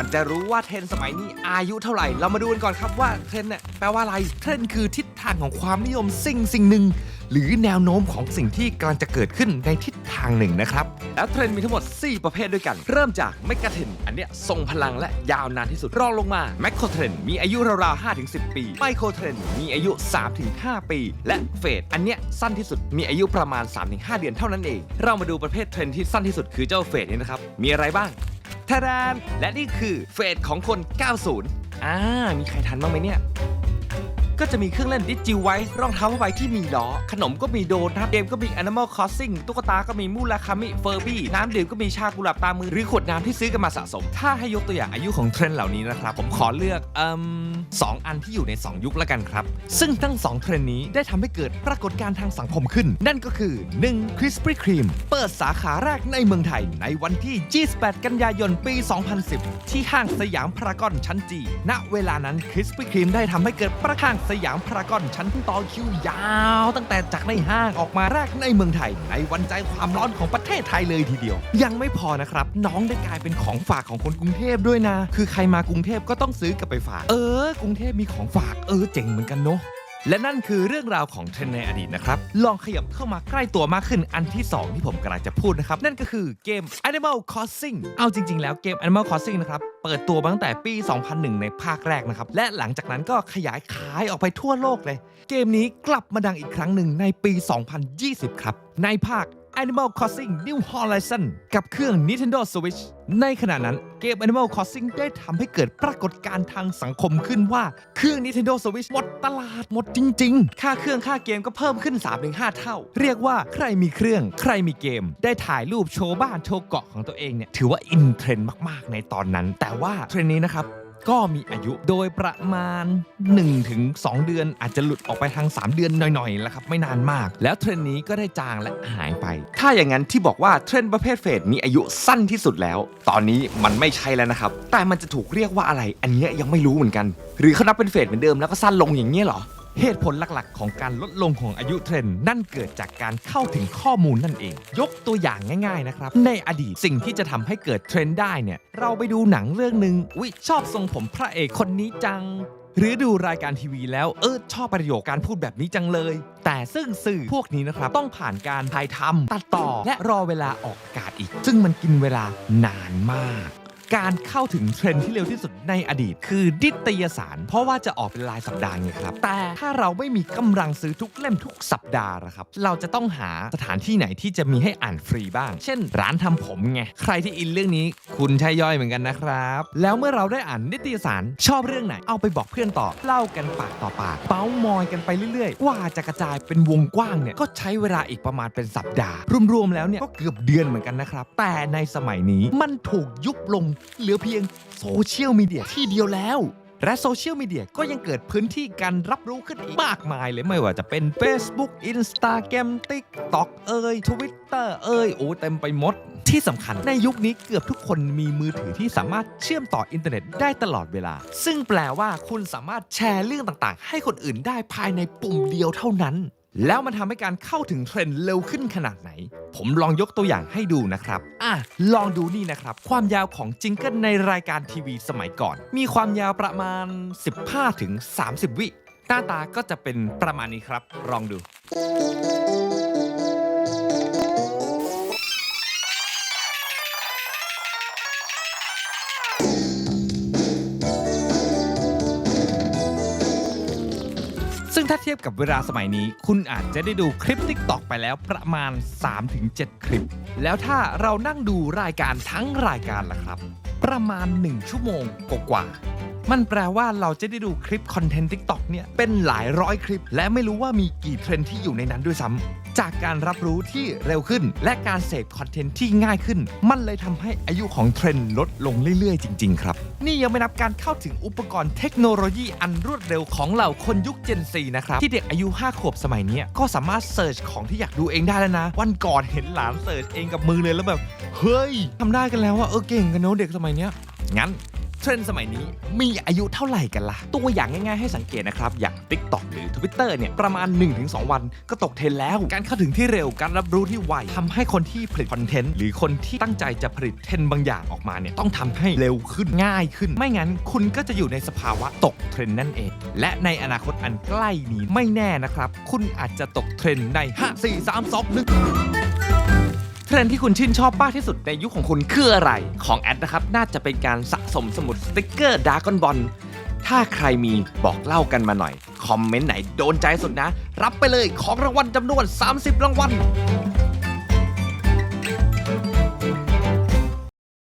อนจะรู้ว่าเทรนสมัยนี้อายุเท่าไหร่ เรามาดูกันก่อนครับว่าเทรนเนี่ยแปลว่าอะไร เทรนคือทิศทางของความนิยมสิ่งสิ่งหนึ่ง หรือแนวโน้มของสิ่งที่กำลังจะเกิดขึ้นในทิศทางหนึ่งนะครับ แล้วเทรนมีทั้งหมด 4 ประเภทด้วยกัน เริ่มจากเมกะเทรนอันเนี้ยทรงพลังและยาวนานที่สุด รองลงมาแมคโครเทรนมีอายุราวๆ5-10 ปี ไมโครเทรนมีอายุ 3-5 ปี และเฟดอันเนี้ยสั้นที่สุดมีอายุประมาณ 3-5 เดือนเท่านั้นเอง เรามาดูประเภทเทรนที่สั้นที่สุดคือเจ้าเฟดนี้นะครับมีอะไรบ้าง ทาดานและนี่คือเฟสของคน 90อ่ามีใครทันบ้างไหมเนี่ย ก็จะมีเครื่องเล่นดิจิไวส์รองเท้าผ้าใบที่มีล้อ ขนมก็มีโดนัทเกมก็มี Animal Crossing ตุ๊กตาก็มีมูลาคามิเฟอร์บี้ น้ำดื่มก็มีชากุหลาบตามือ หรือขวดน้ำที่ซื้อกันมาสะสม ถ้าให้ยกตัวอย่างอายุของเทรนด์เหล่านี้นะครับ ผมขอเลือกเอ่มสองอันที่อยู่ใน 2 ยุคละกันครับ ซึ่งทั้ง 2 เทรนด์นี้ได้ทำให้เกิดปรากฏการณ์ทางสังคมขึ้น นั่นก็คือ 1. Krispy Kreme เปิดสาขาแรกในเมืองไทย ในวันที่ 28 กันยายนปี 2010 ที่ห้างสยามพารากอนชั้นจีณเวลานั้น Krispy Kreme ได้ทำให้เกิดประห้างสยามพารากอนชั้นต่อคิวยาว ตั้งแต่จากในห้างออกมาแรกในเมืองไทย ในวันใจความร้อนของประเทศไทยเลยทีเดียว ยังไม่พอนะครับ น้องได้กลายเป็นของฝากของคนกรุงเทพด้วยนะ คือใครมากรุงเทพก็ต้องซื้อกลับไปฝาก เออ กรุงเทพมีของฝาก เออเจ๋งเหมือนกันเนาะ และนั่นคือเรื่องราวของเทรนด์ในอดีตนะครับ ลองขยับเข้ามาใกล้ตัวมากขึ้นอันที่ 2 ที่ผมกำลังจะพูดนะครับ นั่นก็คือเกม Animal Crossing เอาจริง ๆ แล้วเกม Animal Crossing นะครับเปิดตัวตั้งแต่ปี 2001 ในภาคแรกนะครับ และหลังจากนั้นก็ขยายขายออกไปทั่วโลกเลย เกมนี้กลับมาดังอีกครั้งหนึ่งในปี 2020 ครับ ในภาค Animal Crossing New Horizon กับเครื่อง Nintendo Switch ในขณะนั้นเกม Animal Crossing ได้ทำให้เกิดปรากฏการณ์ทางสังคมขึ้นว่า เครื่อง Nintendo Switch หมดตลาดหมดจริง ๆ ค่าเครื่องค่าเกมก็เพิ่มขึ้น 3-5 เท่า เรียกว่าใครมีเครื่อง ใครมีเกม ได้ถ่ายรูปโชว์บ้านโชว์เกาะของตัวเองเนี่ยถือว่าอินเทรนด์มาก ๆ ในตอนนั้น แต่ว่าเทรนด์นี้นะครับ ก็มีอายุโดยประมาณ 1-2 เดือนอาจจะหลุดออกไปทาง 3 เดือนหน่อยๆแล้วครับไม่นานมาก แล้วเทรนนี้ก็ได้จางและหายไป ถ้าอย่างนั้นที่บอกว่าเทรนประเภทเฟดมีอายุสั้นที่สุดแล้ว ตอนนี้มันไม่ใช่แล้วนะครับ แต่มันจะถูกเรียกว่าอะไร อันเนี้ยยังไม่รู้เหมือนกัน หรือเขานับเป็นเฟดเหมือนเดิมแล้วก็สั้นลงอย่างเงี้ยเหรอ เหตุผลหลักๆ ของการลดลงของอายุเทรนด์นั่นเกิดจากการเข้าถึงข้อมูลนั่นเอง ยกตัวอย่างง่ายๆนะครับ ในอดีตสิ่งที่จะทำให้เกิดเทรนด์ได้เนี่ยเราไปดูหนังเรื่องหนึ่งอุ๊ยชอบทรงผมพระเอกคนนี้จัง หรือดูรายการทีวีแล้วเออชอบประโยคการพูดแบบนี้จังเลย แต่ซึ่งสื่อพวกนี้นะครับต้องผ่านการถ่ายทำตัดต่อ และรอเวลาออกอากาศอีก ซึ่งมันกินเวลานานมาก การเข้าถึงเทรนด์ที่เร็วที่สุดในอดีต คือดิตยสาร เพราะว่าจะออกเป็นรายสัปดาห์ไงครับ แต่ถ้าเราไม่มีกำลังซื้อทุกเล่มทุกสัปดาห์นะครับ เราจะต้องหาสถานที่ไหนที่จะมีให้อ่านฟรีบ้าง เช่น ร้านทำผมไง ใครที่อินเรื่องนี้ คุณใช่ย่อยเหมือนกันนะครับ แล้วเมื่อเราได้อ่านนิตยสารชอบเรื่องไหน เอาไปบอกเพื่อนต่อ เล่ากันปากต่อปาก เป้ามอยกันไปเรื่อยๆกว่าจะกระจายเป็นวงกว้างเนี่ย ก็ใช้เวลาอีกประมาณเป็นสัปดาห์ รวมๆ แล้วเนี่ย ก็เกือบเดือนเหมือนกันนะครับ แต่ในสมัยนี้มันถูกยุบลงเหลือเพียงโซเชียลมีเดียที่เดียวแล้ว และโซเชียลมีเดียก็ยังเกิดพื้นที่การรับรู้ขึ้นอีกมากมายเลยไม่ว่าจะเป็น Facebook Instagram TikTok เอ่ย Twitter เอ่ยโอ้เต็มไปหมดที่สำคัญในยุคนี้เกือบทุกคนมีมือถือที่สามารถเชื่อมต่ออินเทอร์เน็ตได้ตลอดเวลา ซึ่งแปลว่าคุณสามารถแชร์เรื่องต่างๆ ให้คนอื่นได้ภายในปุ่มเดียวเท่านั้น แล้วมันทำให้การเข้าถึงเทรนด์เร็วขึ้นขนาดไหน ผมลองยกตัวอย่างให้ดูนะครับอะลองดูนี่นะครับ ความยาวของจิงเกิลในรายการทีวีสมัยก่อน มีความยาวประมาณ 15-30 วิ หน้าตาก็จะเป็นประมาณนี้ครับ ลองดู ถ้าเทียบกับเวลาสมัยนี้ คุณอาจจะได้ดูคลิป t ิ k t o k ไปแล้วประมาณ 3-7 คลิป แล้วถ้าเรานั่งดูรายการทั้งรายการล่ะครับ ประมาณ 1 ชั่วโมงกว่าๆมันแปลว่าเราจะได้ดูคลิปคอนเทนต์ TikTok เนี่ยเป็นหลายร้อยคลิป และไม่รู้ว่ามีกี่เทรนด์ที่อยู่ในนั้นด้วยซ้ำ จากการรับรู้ที่เร็วขึ้น และการเสพคอนเทนต์ที่ง่ายขึ้น มันเลยทำให้อายุของเทรนด์ลดลงเรื่อยๆ จริง ๆ ครับ นี่ยังไม่นับการเข้าถึงอุปกรณ์เทคโนโลยีอันรวดเร็วของเหล่าคนยุค Gen Z นะครับ ที่เด็กอายุ 5 ขวบสมัยนี้ก็สามารถเสิร์ชของที่อยากดูเองได้แล้วนะ วันก่อนเห็นหลานเสิร์ชเองกับมือเลยแล้วแบบเฮ้ยทำได้กันแล้วว่าเออเก่งกันเนอะเด็กสมัยนี้งั้น เทรนด์สมัยนี้มีอายุเท่าไหร่กันล่ะ ตัวอย่างง่ายๆให้สังเกตนะครับ อย่าง TikTok หรือ Twitter เนี่ย ประมาณ 1-2 วันก็ตกเทรนแล้ว การเข้าถึงที่เร็วการรับรู้ที่ไวทำให้คนที่ผลิตคอนเทนต์หรือคนที่ตั้งใจจะผลิตเทรนด์บางอย่างออกมาเนี่ยต้องทำให้เร็วขึ้นง่ายขึ้น ไม่งั้นคุณก็จะอยู่ในสภาวะตกเทรนด์นั่นเอง และในอนาคตอันใกล้นี้ไม่แน่นะครับ คุณอาจจะตกเทรนด์ใน5 4 3 2 1 เทรนด์ที่คุณชื่นชอบมากที่สุดในยุคของคุณคืออะไร ของแอดนะครับ น่าจะเป็นการสะสมสมุดสติกเกอร์ดากอนบอลถ้าใครมีบอกเล่ากันมาหน่อย คอมเมนต์ไหนโดนใจสุดนะ รับไปเลยของรางวัลจำนวน 30 รางวัล